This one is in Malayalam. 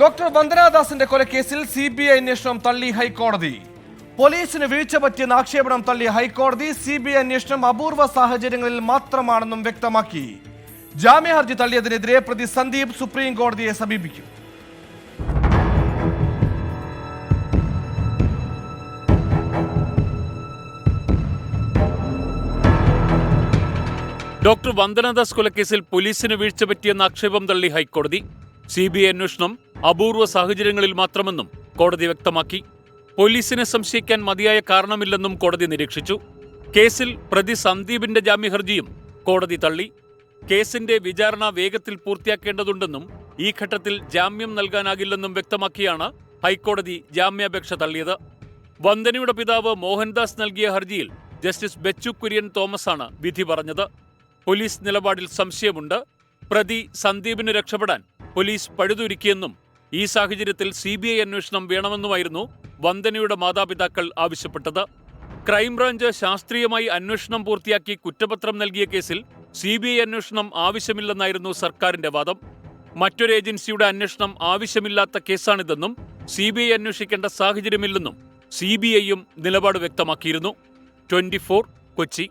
ഡോക്ടർ വന്ദനാദാസിന്റെ കൊലക്കേസിൽ സി ബി ഐ അന്വേഷണം തള്ളി ഹൈക്കോടതി. പോലീസിന് വീഴ്ച പറ്റിയെന്ന ആക്ഷേപണം തള്ളി ഹൈക്കോടതി സി ബി ഐ അന്വേഷണം അപൂർവ സാഹചര്യങ്ങളിൽ മാത്രമാണെന്നും വ്യക്തമാക്കി. ജാമ്യ ഹർജി തള്ളിയതിനെതിരെ പ്രതി സന്ദീപ് സുപ്രീം കോടതിയെ സമീപിക്കും. ഡോക്ടർ വന്ദനദാസ് കൊലക്കേസിൽ പോലീസിന് വീഴ്ച പറ്റിയെന്ന ആക്ഷേപം തള്ളി ഹൈക്കോടതി. സി ബി ഐ അന്വേഷണം അപൂർവ സാഹചര്യങ്ങളിൽ മാത്രമെന്നും കോടതി വ്യക്തമാക്കി. പോലീസിനെ സംശയിക്കാൻ മതിയായ കാരണമില്ലെന്നും കോടതി നിരീക്ഷിച്ചു. കേസിൽ പ്രതി സന്ദീപിന്റെ ജാമ്യഹർജിയും കോടതി തള്ളി. കേസിന്റെ വിചാരണ വേഗത്തിൽ പൂർത്തിയാക്കേണ്ടതുണ്ടെന്നും ഈ ഘട്ടത്തിൽ ജാമ്യം നൽകാനാകില്ലെന്നും വ്യക്തമാക്കിയാണ് ഹൈക്കോടതി ജാമ്യാപേക്ഷ തള്ളിയത്. വന്ദനയുടെ പിതാവ് മോഹൻദാസ് നൽകിയ ഹർജിയിൽ ജസ്റ്റിസ് ബെച്ചു കുര്യൻ തോമസാണ് വിധി പറഞ്ഞത്. പോലീസ് നിലപാടിൽ സംശയമുണ്ട്. പ്രതി സന്ദീപിന് രക്ഷപ്പെടാൻ പോലീസ് പഴുതൊരുക്കിയെന്നും ഈ സാഹചര്യത്തിൽ സി ബി ഐ അന്വേഷണം വേണമെന്നുമായിരുന്നു വന്ദനയുടെ മാതാപിതാക്കൾ ആവശ്യപ്പെട്ടത്. ക്രൈംബ്രാഞ്ച് ശാസ്ത്രീയമായി അന്വേഷണം പൂർത്തിയാക്കി കുറ്റപത്രം നൽകിയ കേസിൽ സി ബി ഐ അന്വേഷണം ആവശ്യമില്ലെന്നായിരുന്നു സർക്കാരിന്റെ വാദം. മറ്റൊരു ഏജൻസിയുടെ അന്വേഷണം ആവശ്യമില്ലാത്ത കേസാണിതെന്നും സി ബി ഐ അന്വേഷിക്കേണ്ട സാഹചര്യമില്ലെന്നും സി ബി ഐയും നിലപാട് വ്യക്തമാക്കിയിരുന്നു. ട്വന്റി കൊച്ചി.